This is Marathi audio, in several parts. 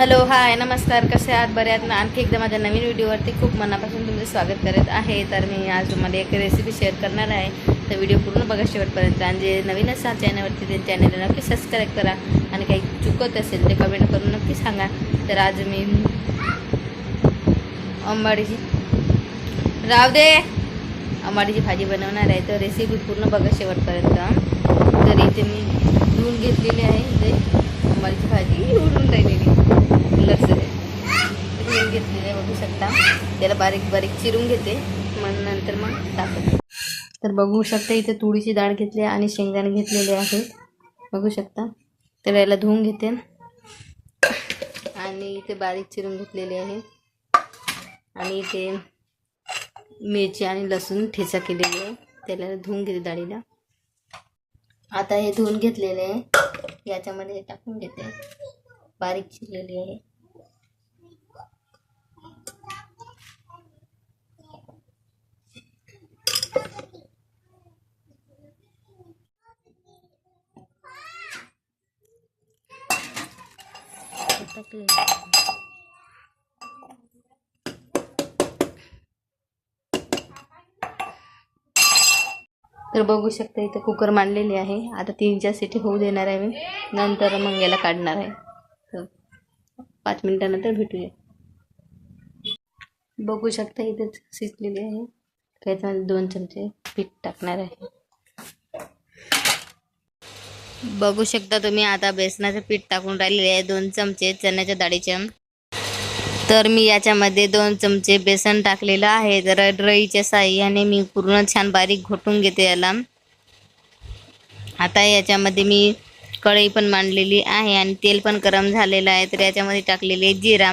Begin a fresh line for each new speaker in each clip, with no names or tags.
हॅलो हाय नमस्कार कसे आहात? बरे आहात ना? आणखी एकदा माझ्या नवीन व्हिडिओवरती खूप मनापासून तुमचं स्वागत करत आहे. तर मी आज तुम्हाला एक रेसिपी शेअर करणार आहे. तर व्हिडिओ पूर्ण बघा शेवटपर्यंत. आणि जे नवीन असाल चॅनलवरती ते चॅनलला नक्की सबस्क्राईब करा. आणि काही चुकत असेल ते कमेंट करून नक्की सांगा. तर आज मी अंबाडीची राव दे. अंबाडीची भाजी बनवणार आहे. तर रेसिपी पूर्ण बघा शेवटपर्यंत. तर इथे मी धुवून घेतलेली आहे. इथे अंबाडीची भाजी उडून राहिलेली. लक्ष दे धुवून बघू शकता. त्याला बारीक बारीक चिरून घेते. मग नंतर मग टाकते. तर बघू शकता इथे तुळीची डाळ घेतली आहे आणि शेंगदाणे घेतलेले आहेत. बघू शकता. तर याला धुवून घेते. आणि इथे बारीक चिरून घेतलेले आहे. आणि इथे मिरची आणि लसूण ठेचा केलेली आहे. त्याला धुवून घेते डाळीला. आता हे धुवून घेतलेले आहे. याच्यामध्ये हे टाकून घेते. बारीक चिरलेली आहे. टाकले तर बघू शकता इथं कुकर मांडलेली आहे. आता तीन चार सिटी होऊ देणार आहे मी. नंतर मग याला काढणार आहे. तर पाच मिनिटानंतर भेटूया. बघू शकता इथेच शिजलेली आहे. त्याच्यामध्ये दोन चमचे पीठ टाकणार आहे. बघू शकता तुम्ही आता बेसनाचं पीठ टाकून राहिलेले आहे दोन चमचे चण्याच्या डाळीचे. तर मी याच्यामध्ये दोन चमचे बेसन टाकलेलं आहे तर रईच्या साह्याने मी पूर्ण छान बारीक घोटून घेते याला. आता याच्यामध्ये मी कढई पण मांडलेली आहे आणि तेल पण गरम झालेलं आहे तर याच्यामध्ये टाकलेले जिरा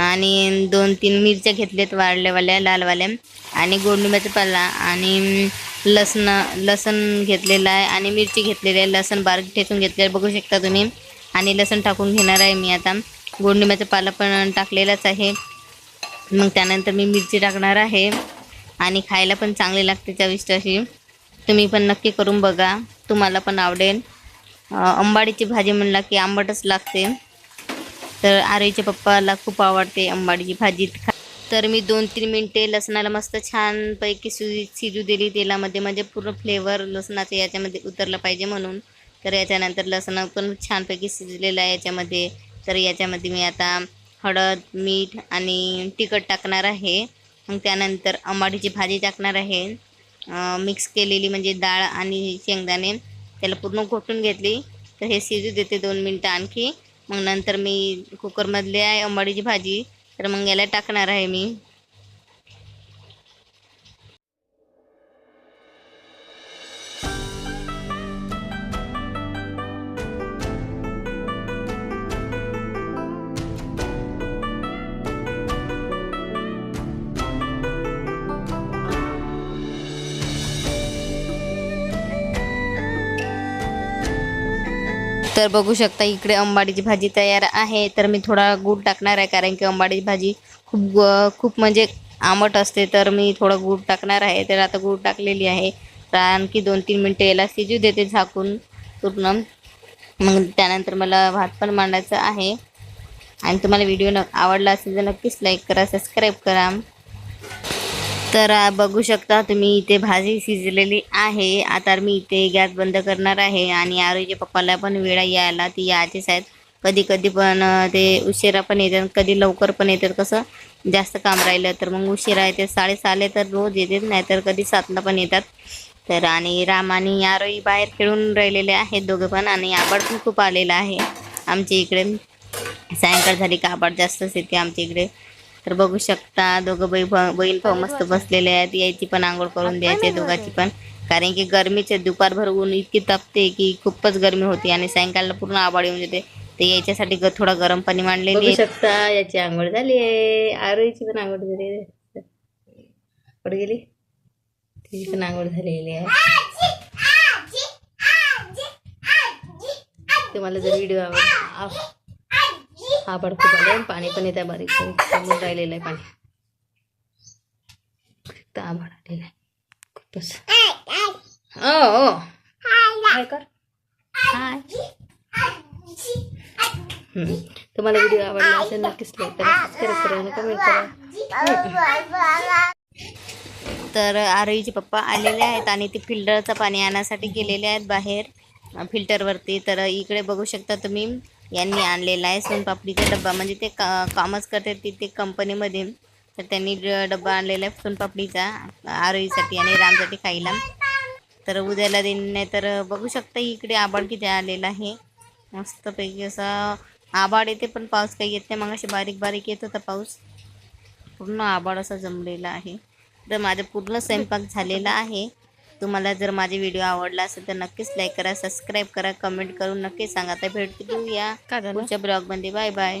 आणि दोन तीन मिरच्या घेतल्यात वाढल्यावाल्या लालवाल्या आणि गोडनिंबाचा पाला आणि लसण लसण घेतलेलं आहे आणि मिरची घेतलेली आहे. लसण बारीक ठेचून घेतले बघू शकता तुम्ही. आणि लसण टाकून घेणार आहे मी आता. गोडनिंबाचा पाला पण टाकलेलाच आहे. मग त्यानंतर मी मिरची टाकणार आहे. आणि खायला पण चांगली लागते चविष्ट अशी. तुम्ही पण नक्की करून बघा. तुम्हाला पण आवडेल. अंबाडीची भाजी म्हणला की आंबटच लागते. तर आरोईच्या पप्पाला खूप आवडते अंबाडीची भाजी. तर मी दोन तीन मिनटे लसणाला मस्त छानपैकी सु शिजू दिली तेलामध्ये म्हणजे पूर्ण फ्लेवर लसणाचं याच्यामध्ये उतरलं पाहिजे म्हणून. तर याच्यानंतर लसण पण छानपैकी शिजलेलं आहे याच्यामध्ये. तर याच्यामध्ये मी आता हळद मीठ आणि तिखट टाकणार आहे. मग त्यानंतर अंबाडीची भाजी टाकणार आहे. मिक्स केलेली म्हणजे डाळ आणि शेंगदाणे त्याला पूर्ण घोटून घेतली. तर हे शिजू देते दोन मिनटं आणखी. मग नंतर मी कुकरमधली आहे अंबाडीची भाजी. तर मग याला टाकणार आहे मी. तर बघू शकता इकडे अंबाडीची भाजी तयार आहे. तर मी थोडा गूळ टाकणार आहे कारण की अंबाडीची भाजी खूप खूप म्हणजे आंबट असते. तर मी थोडं गूळ टाकणार आहे. तर आता गूळ टाकलेली आहे. तर आणखी दोन तीन मिनटं याला शिजू देते झाकून पूर्ण. मग त्यानंतर मला भात पण मांडायचा आहे. आणि तुम्हाला व्हिडिओ न आवडला असेल तर नक्कीच लाईक करा सबस्क्राईब करा. तर बघू शकता तुम्ही इथे भाजी शिजलेली आहे. आता मी इथे गॅस बंद करणार आहे आणि आरोग्य पप्पाला पण वेळा यायला ती याचीच आहेत. कधी कधी पण ते उशिरा पण येतात कधी लवकर पण येतात. कसं जास्त काम राहिलं तर मग उशिरा येते. साडेसहाला तर रोज येतात नाहीतर कधी सातला पण येतात. तर आणि राम आणि आरोही बाहेर खेळून राहिलेले आहेत दोघं पण आणि आबाड पण खूप आलेला आहे आमच्या इकडे. सायंकाळ झाली का आबाड जास्तच येते आमच्या इकडे. तर बघू शकता. दोघं बै बहीण भाऊ मस्त बसलेले आहेत. यायची पण आंघोळ करून द्यायची दोघांची पण. कारण की गरमीचे दुपारभर ऊन इतकी तपते की खूपच गरमी होती आणि सायंकाळला पूर्ण आबाळ येऊन येते ते याच्यासाठी थोडं गरम पाणी मांडलेली बघू शकता याची आंघोळ झाली आहे. आरोईची पण आंघोळ झाली कुठे गेली? तिची पण आंघोळ झालेली आहे. तुम्हाला जर व्हिडिओ आवड आभाळ खूप आले पाणी पण येत बारीक बारीक समोर राहिलेलं आहे पाणी. तर आभाळ आलेलं आहे. खूपच ओ ओ कर. हाय. तुम्हाला व्हिडिओ आवडला असेल नक्कीच लाईक करा सबस्क्राईब करा आणि कमेंट करा. तर आरोहीचे पप्पा आलेले आहेत आणि ते फिल्टरचं पाणी आणण्यासाठी गेलेले आहेत बाहेर फिल्टरवरती. तर इकडे बघू शकता तुम्ही. यांनी आणलेला आहे. सोनपापडीचा डब्बा. म्हणजे ते का कामच करतात तिथे कंपनीमध्ये. तर त्यांनी डब्बा आणलेला आहे सोनपापडीचा आरोहीसाठी आणि रामसाठी खायला. तर उद्याला देईन नाही तर बघू शकता इकडे आबाड किती आलेला आहे. मस्तपैकी असा आबाड येते पण पाऊस काही येत नाही. मग असे बारीक बारीक येत होता पाऊस. पूर्ण आबाड असा जमलेला आहे. तर माझा पूर्ण स्वयंपाक झालेला आहे. तुम्हाला जर माझे व्हिडिओ आवडला असेल तर नक्कीच लाईक करा सबस्क्राईब करा कमेंट करून नक्कीच सांगा. तर भेटू या पुढच्या ब्लॉगमध्ये बाय बाय